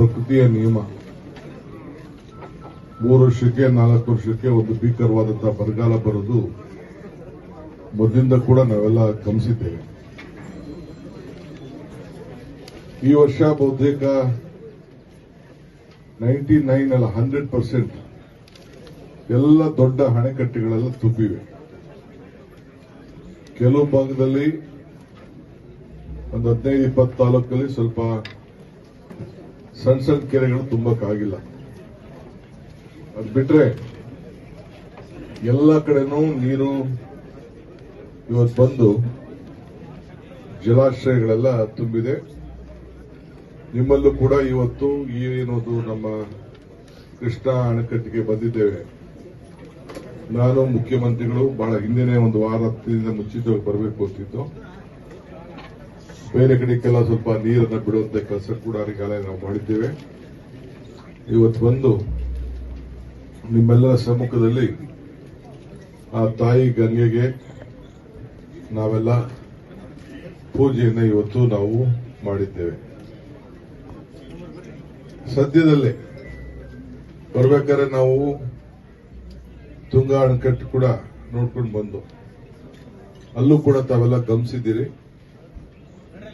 ಪ್ರಕೃತಿಯ ನಿಯಮ. ಮೂರು ವರ್ಷಕ್ಕೆ, ನಾಲ್ಕು ವರ್ಷಕ್ಕೆ ಒಂದು ಭೀಕರವಾದಂತಹ ಬರಗಾಲ ಬರೋದು ಮೊದಲಿಂದ ಕೂಡ ನಾವೆಲ್ಲ ಗಮನಿಸಿದ್ದೇವೆ. ಈ ವರ್ಷ ಬಹುತೇಕ ನೈಂಟಿ ನೈನ್ ಅಲ್ಲ, ಹಂಡ್ರೆಡ್ ಪರ್ಸೆಂಟ್ ಎಲ್ಲ ದೊಡ್ಡ ಅಣೆಕಟ್ಟೆಗಳೆಲ್ಲ ತುಂಬಿವೆ. ಕೆಲವು ಭಾಗದಲ್ಲಿ ಒಂದು ಹದಿನೈದು ಇಪ್ಪತ್ತು ತಾಲೂಕಲ್ಲಿ ಸ್ವಲ್ಪ ಸಣ್ಣ ಸಣ್ಣ ಕೆರೆಗಳು ತುಂಬಕ್ಕಾಗಿಲ್ಲ ಅದು ಬಿಟ್ರೆ ಎಲ್ಲ ಕಡೆನೂ ನೀರು ಇವತ್ತು ಬಂದು ಜಲಾಶಯಗಳೆಲ್ಲ ತುಂಬಿದೆ. ನಿಮ್ಮಲ್ಲೂ ಕೂಡ ಇವತ್ತು ಏನೋದು ನಮ್ಮ ಕೃಷ್ಣಾ ಅಣೆಕಟ್ಟಿಗೆ ಬಂದಿದ್ದೇವೆ. ನಾನು ಮುಖ್ಯಮಂತ್ರಿಗಳು ಬಹಳ ಹಿಂದಿನ ಒಂದು ವಾರ ಹತ್ತಿರದಿಂದ ಮುಂಚಿತವಾಗಿ ಬರಬೇಕು ಅಂತಿದ್ದು ಬೇರೆ ಕಡೆಗೆಲ್ಲ ಸ್ವಲ್ಪ ನೀರನ್ನು ಬಿಡುವಂತ ಕೆಲಸ ಕೂಡ ಈಗಾಗಲೇ ನಾವು ಮಾಡಿದ್ದೇವೆ. ಇವತ್ತು ಬಂದು ನಿಮ್ಮೆಲ್ಲರ ಸಮ್ಮುಖದಲ್ಲಿ ಆ ತಾಯಿ ಗಂಗೆಗೆ ನಾವೆಲ್ಲ ಪೂಜೆಯನ್ನು ಇವತ್ತು ನಾವು ಮಾಡಿದ್ದೇವೆ. ಸದ್ಯದಲ್ಲೇ ಬರ್ಬೇಕಾದ್ರೆ ನಾವು ತುಂಗಾ ಅಣೆಕಟ್ಟು ಕೂಡ ನೋಡ್ಕೊಂಡು ಬಂದು, ಅಲ್ಲೂ ಕೂಡ ತಾವೆಲ್ಲ ಗಮನಿಸಿದ್ದೀರಿ.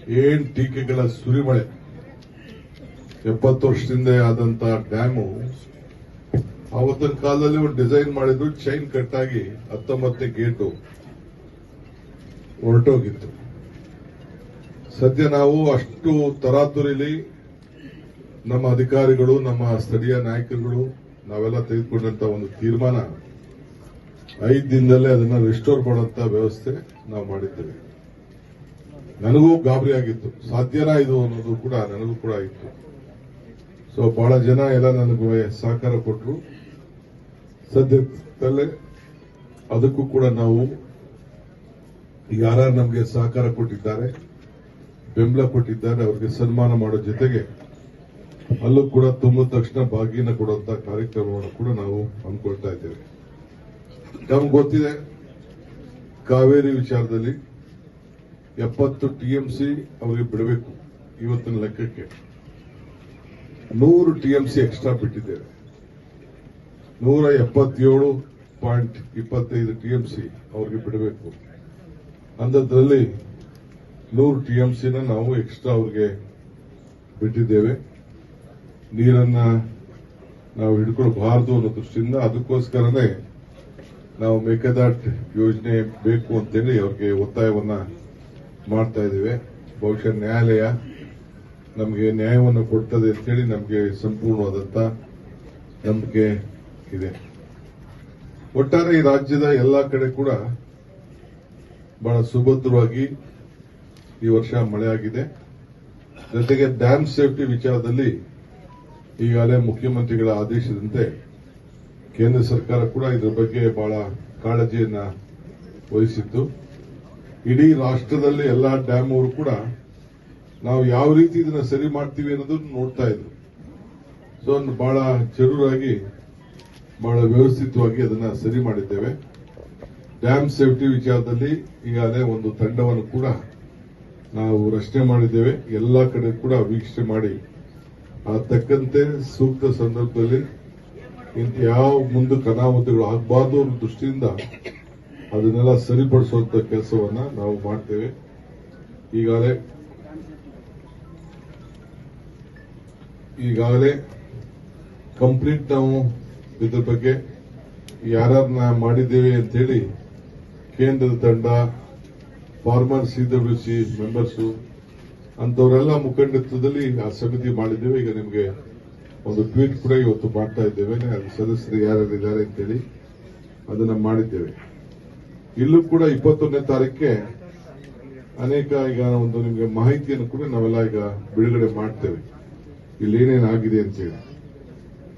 ಏನ್ ಟೀಕೆಗಳ ಸುರಿಮಳೆ? ಎಪ್ಪತ್ತು ವರ್ಷದಿಂದ ಆದಂತ ಡ್ಯಾಮು ಆವತ್ತಿನ ಕಾಲದಲ್ಲಿ ಒಂದು ಡಿಸೈನ್ ಮಾಡಿದ್ರು, ಚೈನ್ ಕಟ್ ಆಗಿ ಹತ್ತೊಂಬತ್ತನೇ ಗೇಟು ಹೊರಟೋಗಿತ್ತು. ಸದ್ಯ ನಾವು ಅಷ್ಟು ತರಾತುರಿಲಿ ನಮ್ಮ ಅಧಿಕಾರಿಗಳು, ನಮ್ಮ ಸ್ಥಳೀಯ ನಾಯಕರುಗಳು, ನಾವೆಲ್ಲ ತೆಗೆದುಕೊಂಡಂತ ಒಂದು ತೀರ್ಮಾನ, ಐದು ದಿನದಲ್ಲೇ ಅದನ್ನ ರಿಸ್ಟೋರ್ ಮಾಡುವಂತ ವ್ಯವಸ್ಥೆ ನಾವು ಮಾಡಿದ್ದೇವೆ. ನನಗೂ ಗಾಬರಿ ಆಗಿತ್ತು. ಸಾಧ್ಯನಾ ಇದು ಅನ್ನೋದು ಕೂಡ ನನಗೂ ಕೂಡ ಇತ್ತು. ಸೊ ಬಹಳ ಜನ ಎಲ್ಲ ನನಗೂ ಸಹಕಾರ ಕೊಟ್ಟರು ಸದ್ಯದಲ್ಲೇ ಅದಕ್ಕೂ ಕೂಡ ನಾವು ಯಾರು ನಮಗೆ ಸಹಕಾರ ಕೊಟ್ಟಿದ್ದಾರೆ. ಬೆಂಬಲ ಕೊಟ್ಟಿದ್ದಾರೆ. ಅವರಿಗೆ ಸನ್ಮಾನ ಮಾಡೋ ಜೊತೆಗೆ ಅಲ್ಲೂ ಕೂಡ ತುಂಬ ತಕ್ಷಣ ಭಾಗಿನ ಕೊಡುವಂತಹ ಕಾರ್ಯಕ್ರಮವನ್ನು ಕೂಡ ನಾವು ಹಮ್ಮಿಕೊಳ್ತಾ ಇದ್ದೇವೆ. ನಮ್ಗೆ ಗೊತ್ತಿದೆ, ಕಾವೇರಿ ವಿಚಾರದಲ್ಲಿ ಎಪ್ಪತ್ತು ಟಿಎಂಸಿ ಅವರಿಗೆ ಬಿಡಬೇಕು ಇವತ್ತಿನ ಲೆಕ್ಕಕ್ಕೆ. ನೂರು ಟಿಎಂಸಿ ಎಕ್ಸ್ಟ್ರಾ ಬಿಟ್ಟಿದ್ದೇವೆ. ನೂರ ಎಪ್ಪತ್ತೇಳು ಪಾಯಿಂಟ್ ಇಪ್ಪತ್ತೈದು ಟಿಎಂಸಿ ಅವರಿಗೆ ಬಿಡಬೇಕು. ಅಂಥದ್ರಲ್ಲಿ ನೂರು ಟಿಎಂಸಿನ ನಾವು ಎಕ್ಸ್ಟ್ರಾ ಅವ್ರಿಗೆ ಬಿಟ್ಟಿದ್ದೇವೆ. ನೀರನ್ನ ನಾವು ಹಿಡ್ಕೊಳ್ಬಾರದು ಅನ್ನೋ ದೃಷ್ಟಿಯಿಂದ ಅದಕ್ಕೋಸ್ಕರನೇ ನಾವು ಮೇಕೆದಾಟ್ ಯೋಜನೆ ಬೇಕು ಅಂತೇಳಿ ಅವ್ರಿಗೆ ಒತ್ತಾಯವನ್ನ ಮಾಡ್ತಾ ಇದ್ದೇವೆ. ಬಹುಶಃ ನ್ಯಾಯಾಲಯ ನಮಗೆ ನ್ಯಾಯವನ್ನು ಕೊಡ್ತದೆ ಅಂತೇಳಿ ನಮಗೆ ಸಂಪೂರ್ಣವಾದಂತ ನಂಬಿಕೆ ಇದೆ. ಒಟ್ಟಾರೆ ಈ ರಾಜ್ಯದ ಎಲ್ಲಾ ಕಡೆ ಕೂಡ ಬಹಳ ಸುಭದ್ರವಾಗಿ ಈ ವರ್ಷ ಮಳೆಯಾಗಿದೆ ಜೊತೆಗೆ ಡ್ಯಾಮ್ ಸೇಫ್ಟಿ ವಿಚಾರದಲ್ಲಿ ಈಗಾಗಲೇ ಮುಖ್ಯಮಂತ್ರಿಗಳ ಆದೇಶದಂತೆ ಕೇಂದ್ರ ಸರ್ಕಾರ ಕೂಡ ಇದರ ಬಗ್ಗೆ ಬಹಳ ಕಾಳಜಿಯನ್ನು ವಹಿಸಿತ್ತು ಇಡೀ ರಾಷ್ಟ್ರದಲ್ಲಿ ಎಲ್ಲಾ ಡ್ಯಾಮ್ ಅವರು ಕೂಡ ನಾವು ಯಾವ ರೀತಿ ಇದನ್ನ ಸರಿ ಮಾಡ್ತೀವಿ ಅನ್ನೋದನ್ನು ನೋಡ್ತಾ ಇದ್ರು. ಸೊ ಬಹಳ ಜರೂರಾಗಿ ಬಹಳ ವ್ಯವಸ್ಥಿತವಾಗಿ ಅದನ್ನ ಸರಿ ಮಾಡಿದ್ದೇವೆ. ಡ್ಯಾಮ್ ಸೇಫ್ಟಿ ವಿಚಾರದಲ್ಲಿ ಈಗಾಗಲೇ ಒಂದು ತಂಡವನ್ನು ಕೂಡ ನಾವು ರಚನೆ ಮಾಡಿದ್ದೇವೆ. ಎಲ್ಲಾ ಕಡೆ ಕೂಡ ವೀಕ್ಷಣೆ ಮಾಡಿ, ಆ ತಕ್ಕಂತೆ ಸೂಕ್ತ ಸಂದರ್ಭದಲ್ಲಿ ಇಂತ ಯಾವ ಮುಂದಕ್ಕೆ ಅನಾಹುತಗಳು ಆಗಬಾರ್ದು ಅನ್ನೋ ದೃಷ್ಟಿಯಿಂದ ಅದನ್ನೆಲ್ಲ ಸರಿಪಡಿಸುವಂತ ಕೆಲಸವನ್ನ ನಾವು ಮಾಡ್ತೇವೆ. ಈಗಾಗಲೇ ಈಗಾಗಲೇ ಕಂಪ್ಲೀಟ್ ನಾವು ಇದ್ರ ಬಗ್ಗೆ ಯಾರನ್ನ ಮಾಡಿದ್ದೇವೆ ಅಂತೇಳಿ ಕೇಂದ್ರದ ತಂಡ, former C W C members ಅಂತವರೆಲ್ಲ ಮುಖಂಡತ್ವದಲ್ಲಿ ಆ ಸಮಿತಿ ಮಾಡಿದ್ದೇವೆ. ಈಗ ನಿಮಗೆ ಒಂದು ಟ್ವೀಟ್ ಕೂಡ ಇವತ್ತು ಮಾಡ್ತಾ ಇದ್ದೇವೆ. ಸದಸ್ಯರು ಯಾರ್ಯಾರಿದ್ದಾರೆ ಅಂತೇಳಿ ಅದನ್ನ ಮಾಡಿದ್ದೇವೆ. ಇಲ್ಲೂ ಕೂಡ ಇಪ್ಪತ್ತೊಂದನೇ ತಾರೀಕಿಗೆ ಅನೇಕ ಈಗ ಒಂದು ನಿಮಗೆ ಮಾಹಿತಿಯನ್ನು ಕೂಡ ನಾವೆಲ್ಲ ಈಗ ಬಿಡುಗಡೆ ಮಾಡ್ತೇವೆ. ಇಲ್ಲಿ ಏನೇನಾಗಿದೆ ಅಂತೇಳಿ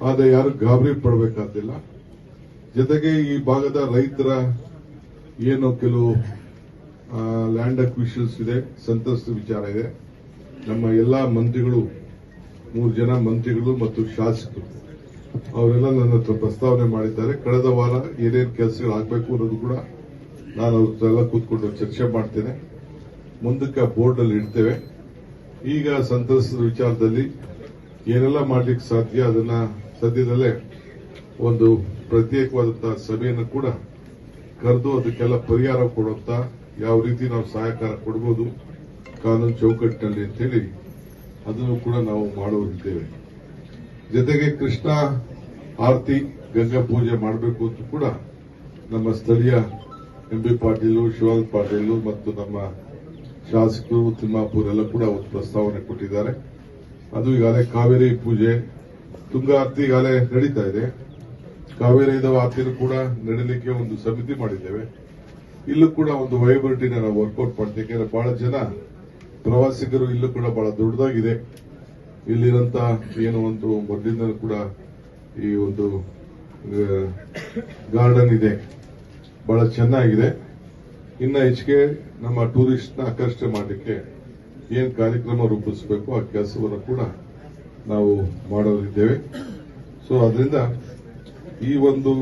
ಆದ್ರೆ ಯಾರು ಗಾಬರಿ ಪಡಬೇಕಾದಿಲ್ಲ ಜೊತೆಗೆ ಈ ಭಾಗದ ರೈತರ ಏನು ಕೆಲವು ಲ್ಯಾಂಡ್ ಅಕ್ವಿಷನ್ಸ್ ಇದೆ ಸಂತಸ್ತ ವಿಚಾರ ಇದೆ. ನಮ್ಮ ಎಲ್ಲಾ ಮಂತ್ರಿಗಳು, ಮೂರು ಜನ ಮಂತ್ರಿಗಳು ಮತ್ತು ಶಾಸಕರು, ಅವರೆಲ್ಲ ನನ್ನ ಹತ್ರ ಪ್ರಸ್ತಾವನೆ ಮಾಡಿದ್ದಾರೆ. ಕಳೆದ ವಾರ ಏನೇನು ಕೆಲಸಗಳು ಆಗಬೇಕು ಅನ್ನೋದು ಕೂಡ ನಾನು ಅವ್ರೆಲ್ಲ ಕೂತ್ಕೊಂಡು ಚರ್ಚೆ ಮಾಡ್ತೇನೆ. ಮುಂದಕ್ಕೆ ಬೋರ್ಡ್ ಅಲ್ಲಿ ಇಡ್ತೇವೆ. ಈಗ ಸಂತ್ರಸ್ತರ ವಿಚಾರದಲ್ಲಿ ಏನೆಲ್ಲ ಮಾಡ್ಲಿಕ್ಕೆ ಸಾಧ್ಯ ಅದನ್ನ ಸದ್ಯದಲ್ಲೇ ಒಂದು ಪ್ರತ್ಯೇಕವಾದಂತಹ ಸಭೆಯನ್ನು ಕೂಡ ಕರೆದು ಅದಕ್ಕೆಲ್ಲ ಪರಿಹಾರ ಕೊಡುವಂತ ಯಾವ ರೀತಿ ನಾವು ಸಹಕಾರ ಕೊಡಬಹುದು ಕಾನೂನು ಚೌಕಟ್ಟಿನಲ್ಲಿ ಅಂತೇಳಿ ಅದನ್ನು ಕೂಡ ನಾವು ಮಾಡುವಂತೇವೆ ಜೊತೆಗೆ ಕೃಷ್ಣ ಆರತಿ ಗಂಗಾ ಪೂಜೆ ಮಾಡಬೇಕು ಅಂತ ಕೂಡ ನಮ್ಮ ಸ್ಥಳೀಯ ಎಂ ಬಿ ಪಾಟೀಲು, ಶಿವಾನಂದ ಪಾಟೀಲು ಮತ್ತು ನಮ್ಮ ಶಾಸಕರು ತಿಮ್ಮಾಪುರ್ ಎಲ್ಲ ಕೂಡ ಒಂದು ಪ್ರಸ್ತಾವನೆ ಕೊಟ್ಟಿದ್ದಾರೆ. ಅದು ಈಗಾಗಲೇ ಕಾವೇರಿ ಪೂಜೆ, ತುಂಗಾ ಆರ್ತಿ ಈಗಾಗಲೇ ನಡೀತಾ ಇದೆ. ಕಾವೇರಿ ಆರತಿನೂ ಕೂಡ ನಡೀಲಿಕ್ಕೆ ಒಂದು ಸಮಿತಿ ಮಾಡಿದ್ದೇವೆ. ಇಲ್ಲೂ ಕೂಡ ಒಂದು ವೈಬ್ರಿಟಿನ ನಾವು ವರ್ಕೌಟ್ ಮಾಡ್ತೀವಿ. ಯಾಕಂದ್ರೆ ಬಹಳ ಜನ ಪ್ರವಾಸಿಗರು ಇಲ್ಲೂ ಕೂಡ ಬಹಳ ದೊಡ್ಡದಾಗಿದೆ. ಇಲ್ಲಿರಂತ ಏನು ಒಂದು ಮೊದಲಿಂದ ಕೂಡ ಈ ಒಂದು ಗಾರ್ಡನ್ ಇದೆ. ಬಹಳ ಚೆನ್ನಾಗಿದೆ. ಇನ್ನ ಹೆಚ್ಚಿಗೆ ನಮ್ಮ ಟೂರಿಸ್ಟ್ನ ಆಕರ್ಷಣೆ ಮಾಡಲಿಕ್ಕೆ ಏನ್ ಕಾರ್ಯಕ್ರಮ ರೂಪಿಸಬೇಕು ಆ ಕೆಲಸವನ್ನು ಕೂಡ ನಾವು ಮಾಡೋರಿದ್ದೇವೆ ಸೊ ಅದರಿಂದ ಈ ಒಂದು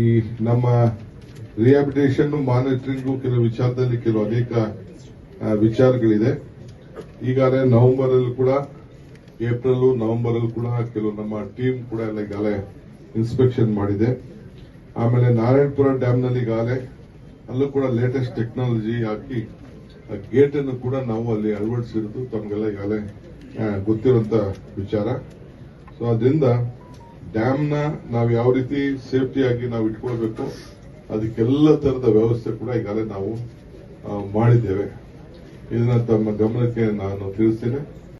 ಈ ನಮ್ಮ ರಿಹಾಬಿಟೇಷನ್ ಮಾನಿಟರಿಂಗ್ ಕೆಲವು ವಿಚಾರದಲ್ಲಿ ಕೆಲವು ಅನೇಕ ವಿಚಾರಗಳಿದೆ. ಈಗಾಗಲೇ ನವೆಂಬರ್ ಅಲ್ಲಿ ಕೂಡ ಏಪ್ರಿಲ್ ನವೆಂಬರ್ ಅಲ್ಲಿ ಕೂಡ ಕೆಲವು ನಮ್ಮ ಟೀಮ್ ಕೂಡ ಎಲ್ಲ ಈಗಾಗಲೇ ಇನ್ಸ್ಪೆಕ್ಷನ್ ಮಾಡಿದೆ. ಆಮೇಲೆ ನಾರಾಯಣಪುರ ಡ್ಯಾಮ್ನಲ್ಲಿ ಈಗಾಗಲೇ ಅಲ್ಲೂ ಕೂಡ ಲೇಟೆಸ್ಟ್ ಟೆಕ್ನಾಲಜಿ ಹಾಕಿ ಗೇಟ್ ಅನ್ನು ಕೂಡ ನಾವು ಅಲ್ಲಿ ಅಳವಡಿಸಿರೋದು ತಮಗೆಲ್ಲ ಈಗಾಗಲೇ ಗೊತ್ತಿರುವಂತ ವಿಚಾರ. ಸೊ ಅದರಿಂದ ಡ್ಯಾಮ್ನ ನಾವು ಯಾವ ರೀತಿ ಸೇಫ್ಟಿಯಾಗಿ ನಾವು ಇಟ್ಕೊಳ್ಬೇಕು, ಅದಕ್ಕೆಲ್ಲ ತರದ ವ್ಯವಸ್ಥೆ ಕೂಡ ಈಗಾಗಲೇ ನಾವು ಮಾಡಿದ್ದೇವೆ. ಇದನ್ನ ತಮ್ಮ ಗಮನಕ್ಕೆ ನಾನು ತಿಳಿಸ್ತೇನೆ.